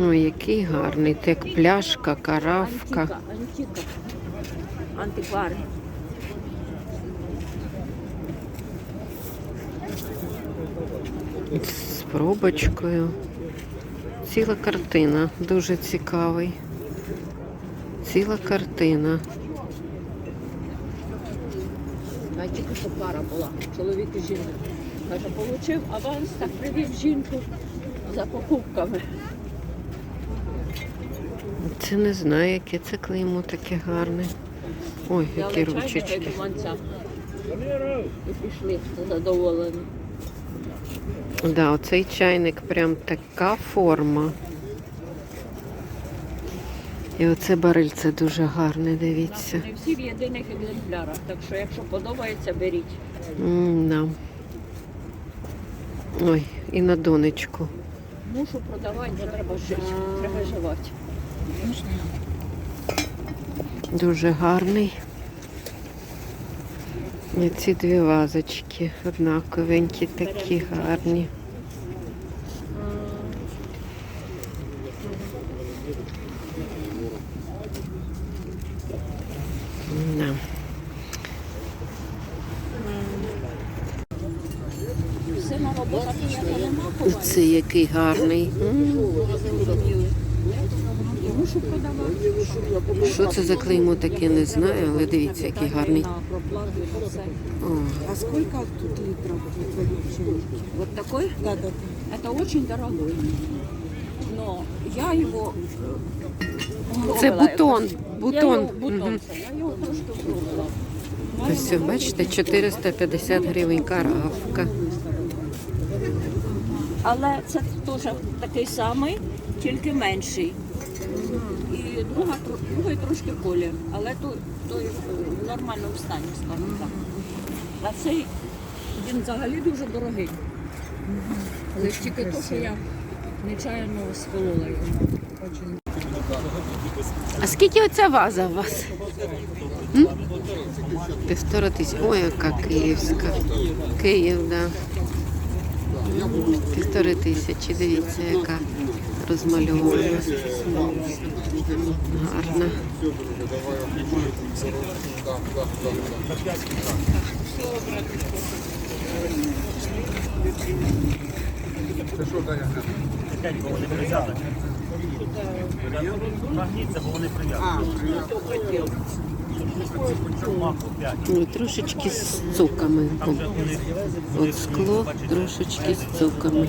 Ой, який гарний. Як пляшка, каравка. Антиквари. З пробочкою. Ціла картина. Дуже цікавий. Ціла картина. А тільки що пара була, чоловік і жінка. Каже, получив аванс, так привів жінку за покупками. Це не знаю, яке це клеймо таке гарне. Ой, які ручечки. І пішли задоволені. Да, оцей чайник прям така форма. І оце барильце дуже гарне, дивіться. Не всі в єдиних екземплярах, так що якщо подобається, беріть. М, да. Ой, і на донечку. Мушу продавати, бо треба жити, треба живати. Дуже гарний. І ці дві вазочки однаковенькі, такі гарні. Да. Оце який гарний. М, мушу продавати. Що це за клеймо таке, не знаю, але дивіться, який гарний. А сколько тут литров в твоем чайнике? Вот такой, Да, да. это очень дорогой. Но я его Це бутон, бутон. Пробувала. Ось, бачите, 450 гривень каравка. Але це теж такий самий, тільки менший. Друга, другий трошки колір, але той, той в нормальному стані, скажімо так. А цей він взагалі дуже дорогий. Але ж тільки то, що я нечаянно спилила його. А скільки оця ваза у вас? М? Півтора тисячі. Ой, яка київська. Київ, да. Півтори тисячі. Дивіться, яка розмальована. Гарна. Нагніться, бо вони прив'язані. Трошечки з цуками. От скло трошечки з цуками.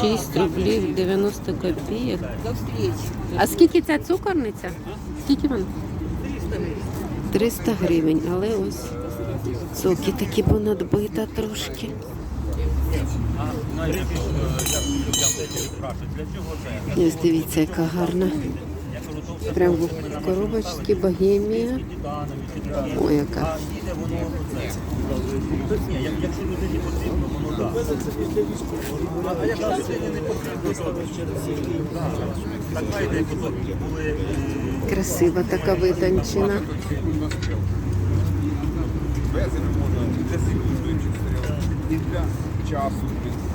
6 рублів 90 копійок. А скільки ця цукорниця? Скільки вона? 300 гривень, але ось соки такі понадбита трошки. Ось дивіться, яка гарна. Прямо в коробочці богемія. Ой, яка. Красива така стояти. І для часу,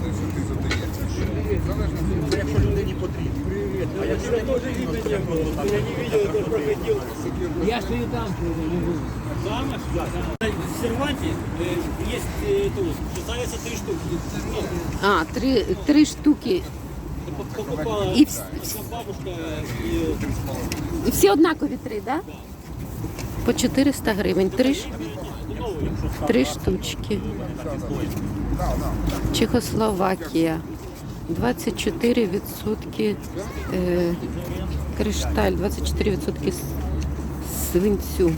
те, що ти задаєш. Залежно якщо людині потрібно. А якщо не потрібно, то я просто так. Я стою там. Там, в серванте э, есть э, считается три штуки. Ну, А, три, три штуки. покупала І, вс- бабушка и і всі однакові три. Да? По 400 гривень. Три, ш- три штучки. Чехословакія. 24% е, кришталь, 24% свинцю.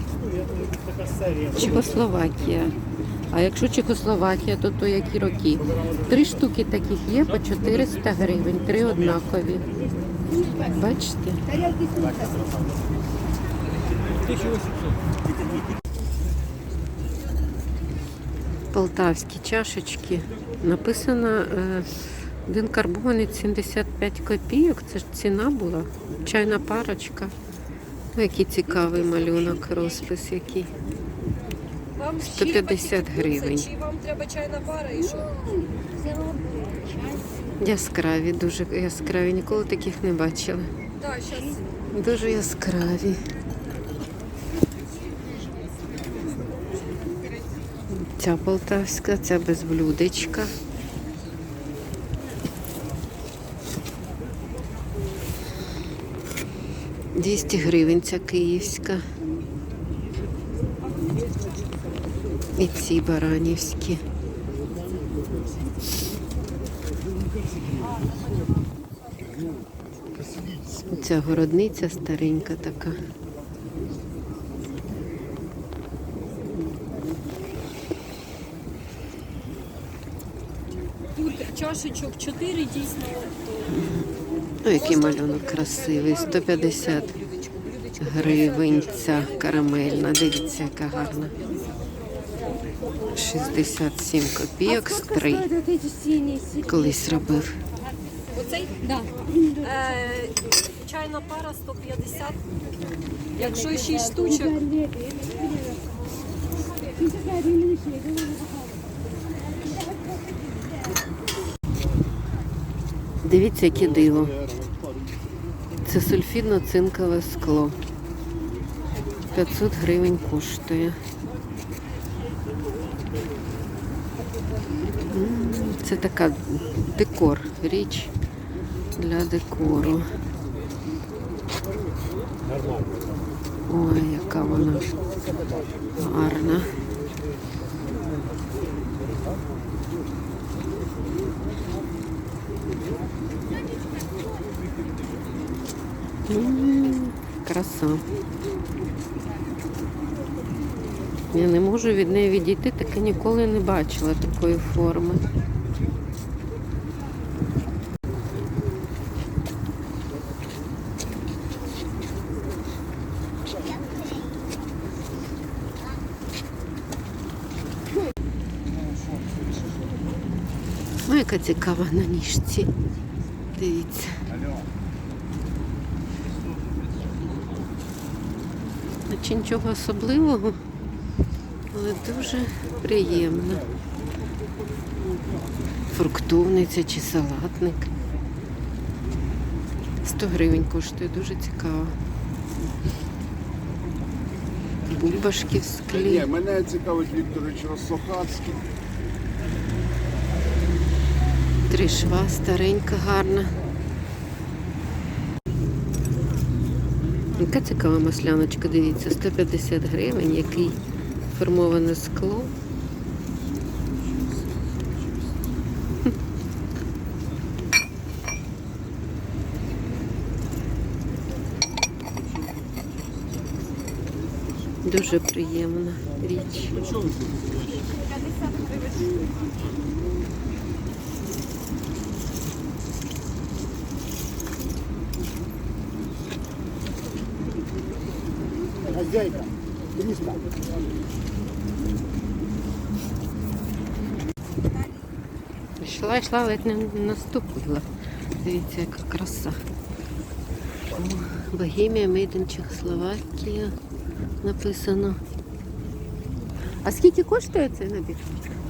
Чехословакія. А якщо Чехословакія, то то які роки? Три штуки таких є по 400 гривень, три однакові. Бачите? Полтавські чашечки. Написано е, один карбонець 75 копійок, це ж ціна була. Чайна парочка. Ну, який цікавий малюнок, розпис який. 150 гривень. Чи вам треба чайна пара і що? Яскраві, дуже яскраві, ніколи таких не бачила. Дуже яскраві. Ця полтавська, ця безблюдечка. 200 гривень ця київська. І ці баранівські. Ця городниця старенька така. Тут чашечок 4 дійсно. Е, Ну, який малюнок красивий. 150 гривень ця карамельна. Дивіться, яка гарна. 67 копійок з 3. Колись робив. Оцей? Да. Е, чайна пара 150. Якщо 6 штучок, Дивіться, яке диво. Це сульфідно-цинкове скло. 500 гривень коштує. Це така декор, річ для декору. Ой, яка вона гарна. М, Краса. Я не можу від неї відійти, таке ніколи не бачила такої форми. Ой, яка цікава на ніжці. Дивіться. Наче нічого особливого, але дуже приємно. Фруктовниця чи салатник. 100 гривень коштує, дуже цікаво. Бульбашки в Ні, мене цікавить Вікторович Росохацький. Три шва, старенька, гарна. Яка цікава масляночка, дивіться, 150 гривень, який формоване скло. Дуже приємна річ. Йшла, йшла, ледь не наступила. Дивіться, яка краса. О, Богемія in Чехословакія написано. А скільки коштує цей набір?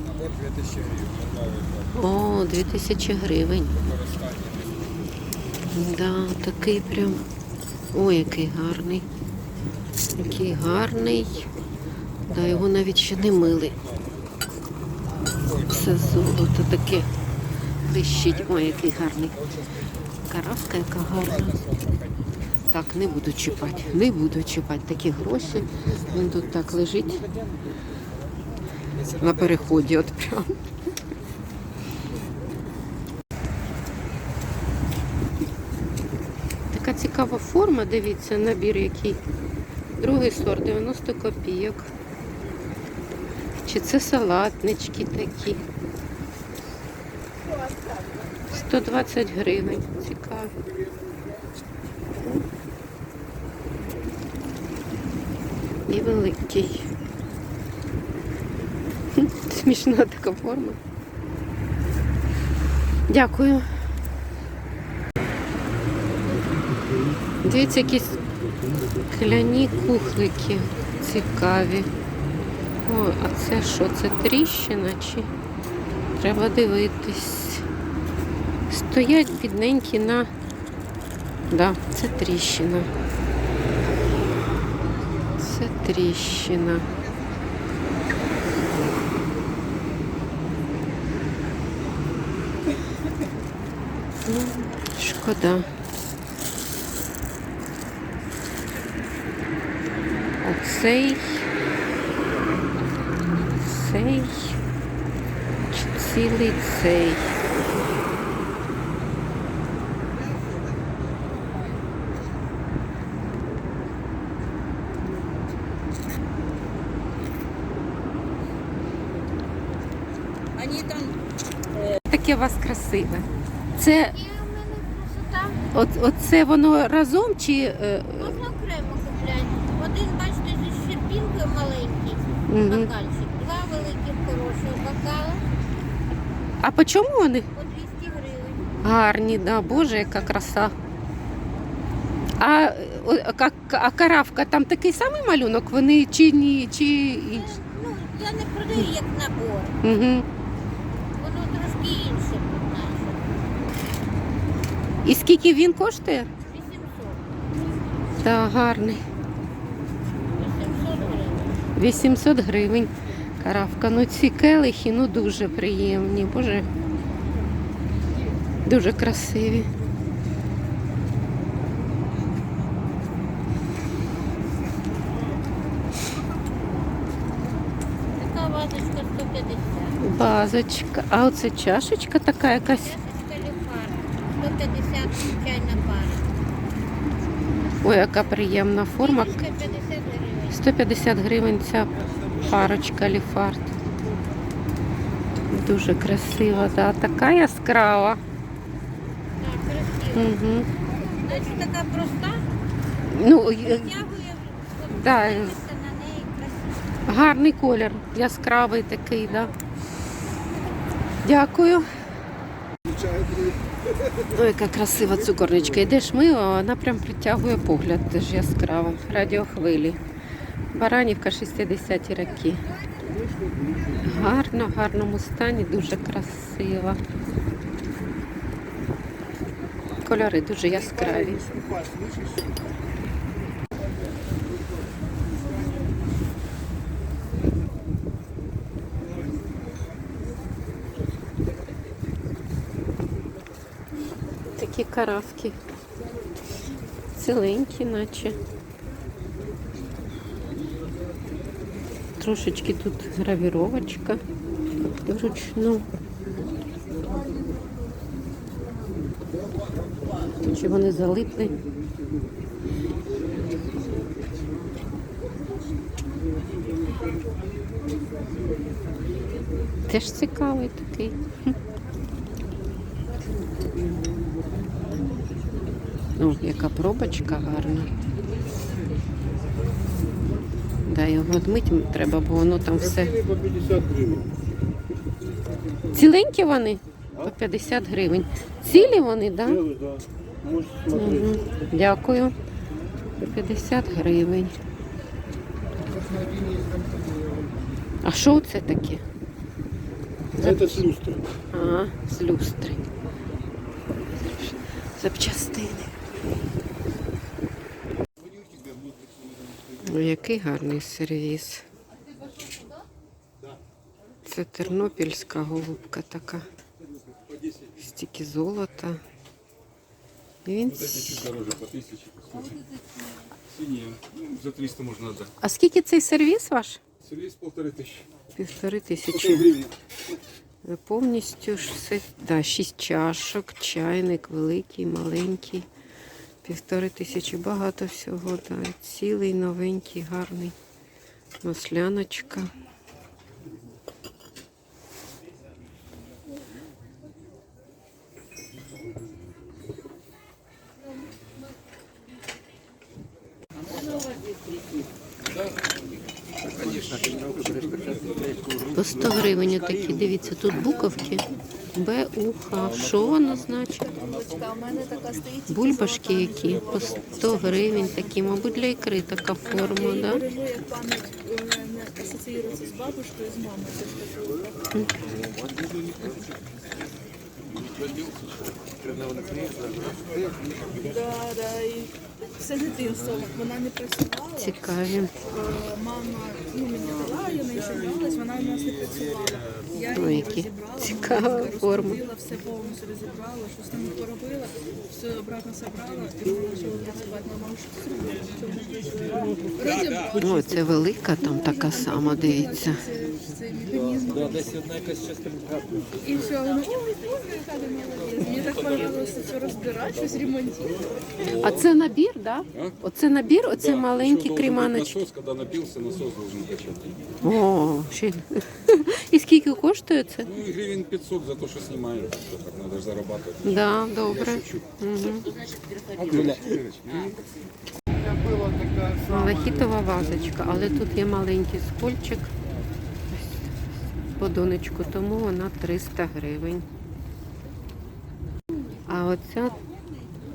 Набор 2000 гривень. О, 2000 гривень. Да, такий прям. Ой, який гарний. Який гарний. Да, його навіть ще не мили. Все золото таке блищить. Ой, який гарний. Каравка, яка гарна. Так, не буду чіпати. Не буду чіпати такі гроші. Він тут так лежить. На переході, от прям. Така цікава форма, дивіться, набір який. Другий сорт 90 копійок. Чи це салатнички такі? 120 гривень. Цікаво. І великий. Смішна така форма. Дякую. Дивіться, якісь кляні кухлики цікаві. О, а це що? Це тріщина чи треба дивитись? стоять бідненькі на. Да, це тріщина. Це тріщина. Ну, шкода. Оцей. Цей. Чи цілий цей. Там Таке у вас красиве. Це от, оце воно разом чи. е, окремо купляти. Один, бачите, зі щербінкою бокальчик. Два великих хороших бокали А по чому вони? по 200 гривень. Гарні, да, боже, яка краса. А, а, а каравка, там такий самий малюнок, вони чи ні, чи інші? Ну, я не продаю як набор. Угу. Воно трошки інше. І скільки він коштує? 800. Та гарний. 800 гривень. Каравка. Ну ці келихи ну дуже приємні. Боже. Дуже красиві. Така вазочка 150. Базочка. А оце чашечка така якась. Чашечка ліфар. 150 чайна пара. Ой, яка приємна форма. 250 гривень. 150 гривень ця парочка ліфарт. Дуже красива, да. така яскрава. Красиво. Угу. Значить, така проста. Ну, Да. на неї гарний колір, яскравий такий, да. Дякую. Ой, яка красива цукорничка. Йдеш мимо, а вона прям притягує погляд, теж яскраво. Радіохвилі. Баранівка 60-ті роки. Гарно, в гарному стані, дуже красива. Кольори дуже яскраві. Такі каравки. Ціленькі, наче. Трошечки тут гравіровочка вручну. Чи вони залипли? Теж цікавий такий. О, яка пробочка гарна. Да, його відмить треба, бо воно там все. по 50 гривень. Ціленькі вони? По 50 гривень. Цілі вони, так? Да? Угу. Дякую. По 50 гривень. А що це таке? Это с люстры. А, з люстри. Запчастини. Ой, який гарний сервіс. Це тернопільська голубка така. Стільки золота. І він... Дороже по 1000, послушай. Синие, ну, за 300 можно отдать. А скільки цей сервіс ваш? Сервис полторы тысячи. Півтори тисячі. Повністю ж все, да, шість чашок, чайник великий, маленький. Півтори тисячі, багато всього. Да. Цілий, новенький, гарний. Масляночка. По 100 гривень такі, дивіться, тут буковки. Б, У, Що воно значить? Бульбашки які по 100 гривень такі, мабуть, для ікри така форма, да? асоціюється з бабушкою, з мамою. Да, да, все дитинство вона не працювала. Цікаві. Е, Мама ну, мені дала, я нею гралась, вона у нас не працювала. Я Ой, її які розібрала, цікава форма. розкрутила, все повністю розібрала, щось там поробила, все обратно собрала, і вона почала працювати. Мама, що ти зробила? Не? Розібрала. О, це велика, там така сама, дивіться. Це- Цей механізм. Десь одна якась частина. І все, вона, ой, боже, яка ти молодець. Так це розбирати, щось ремонтувати. А це набір, так? Да? Оце набір, оце маленькі креманочки. Насос, когда напился, насос должен качать. О, ще... І скільки коштує це? Ну, и гривен 500 за то, что снимаем. Что так надо же зарабатывать. Да, добре. Малахітова вазочка, але тут є маленький скольчик по донечку, тому вона 300 гривень. А оця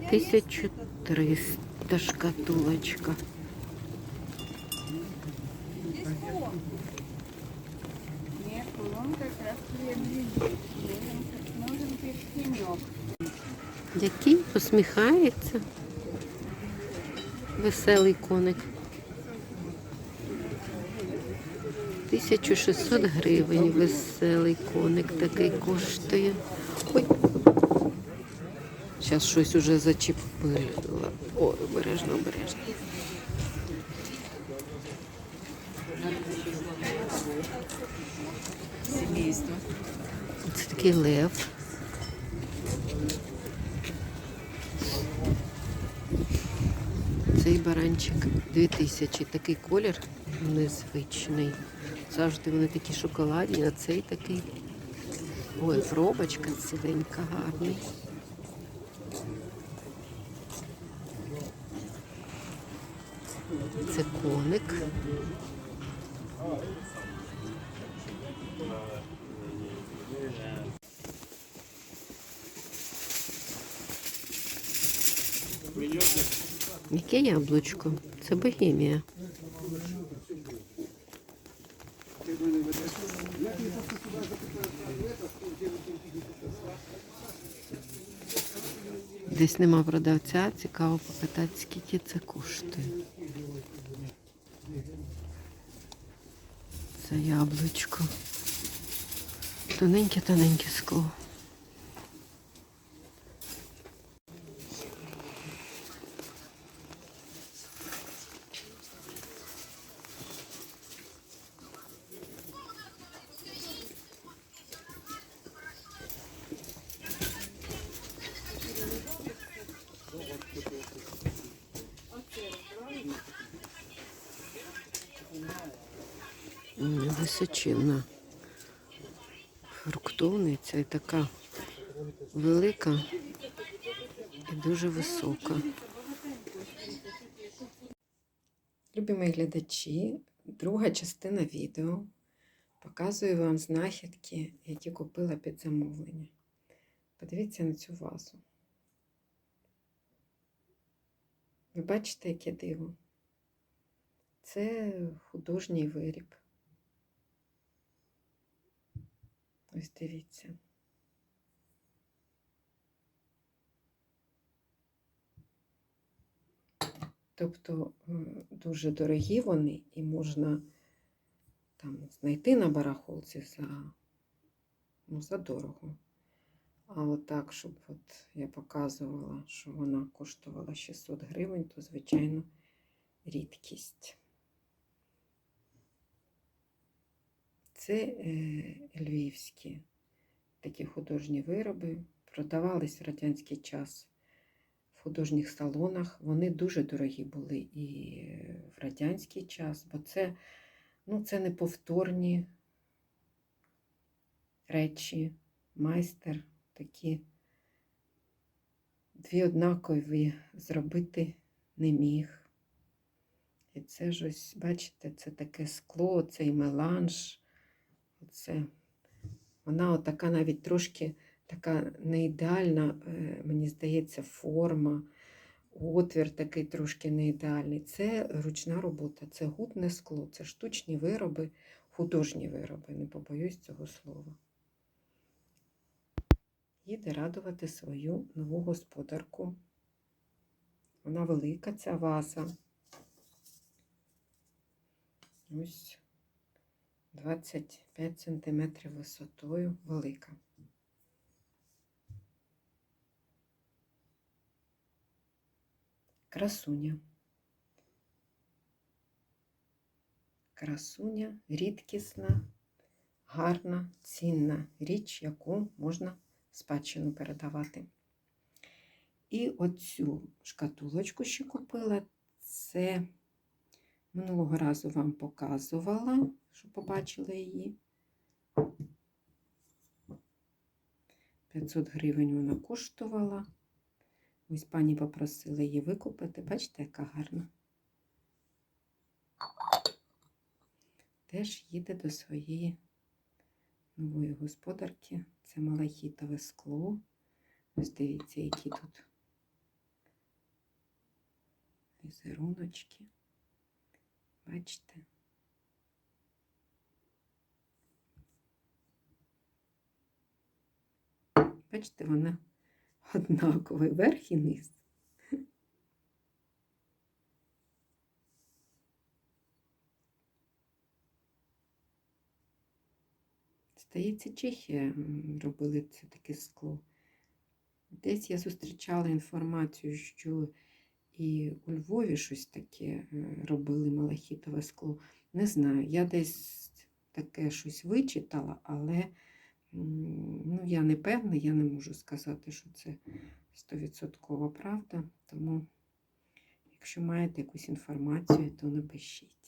1300 шкатулочка. Який посміхається. Веселий коник. 1600 гривень веселий коник такий коштує. Зараз щось уже зачепила. Ой, обережно, обережно. Це такий лев. Цей баранчик 2000. Такий колір незвичний. Завжди вони такі шоколадні, а цей такий. Ой, пробочка ціленька, гарний. Яке яблучко? Це богемія. Десь нема продавця, цікаво попитати, скільки це коштує. Це яблучко. Тоненьке-тоненьке скло. М, Височинна фруктовниця і така велика і дуже висока. Любі мої глядачі, друга частина відео показую вам знахідки, які купила під замовлення. Подивіться на цю вазу. Ви бачите, яке диво? Це художній виріб. Ось дивіться. Тобто дуже дорогі вони і можна там знайти на барахолці за, ну, за дорого. А от так, щоб от я показувала, що вона коштувала 600 гривень, то, звичайно, рідкість. Це е, львівські такі художні вироби. Продавались в радянський час в художніх салонах. Вони дуже дорогі були і в радянський час, бо це, ну, це неповторні речі, майстер такі дві однакові зробити не міг. І це ж ось, бачите, це таке скло, цей меланж. Оце. Вона отака навіть трошки така не ідеальна, е, мені здається, форма, отвір такий трошки не ідеальний. Це ручна робота, це гутне скло, це штучні вироби, художні вироби, не побоюсь цього слова. їде радувати свою нову господарку. Вона велика, ця ваза. Ось 25 см висотою велика. Красуня. Красуня рідкісна, гарна, цінна річ, яку можна спадщину передавати. І оцю шкатулочку ще купила. Це минулого разу вам показувала, щоб побачили її. 500 гривень вона коштувала. Ось пані попросила її викупити. Бачите, яка гарна. Теж їде до своєї нової господарки. Це малахітове скло. Ось дивіться, які тут візеруночки. Бачите? Бачите, вона однаковий верх і низ. Здається, Чехія робили це таке скло. Десь я зустрічала інформацію, що і у Львові щось таке е, робили малахітове скло. Не знаю, я десь таке щось вичитала, але ну, я не певна, я не можу сказати, що це стовідсоткова правда. Тому, якщо маєте якусь інформацію, то напишіть.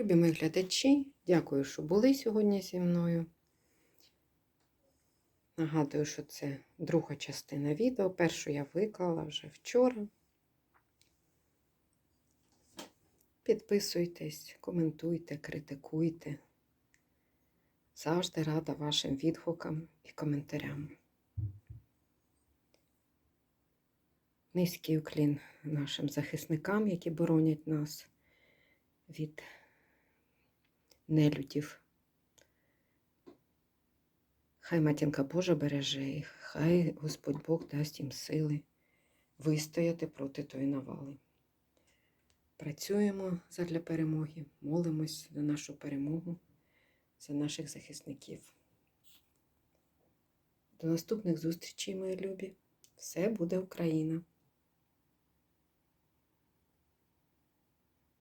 Любі мої глядачі, дякую, що були сьогодні зі мною. Нагадую, що це друга частина відео. Першу я виклала вже вчора. Підписуйтесь, коментуйте, критикуйте. Завжди рада вашим відгукам і коментарям. Низький уклін нашим захисникам, які боронять нас від нелюдів. Хай матінка Божа береже їх, хай Господь Бог дасть їм сили вистояти проти тої навали. Працюємо задля перемоги, молимось за нашу перемогу, за наших захисників. До наступних зустрічей, мої любі. Все буде Україна!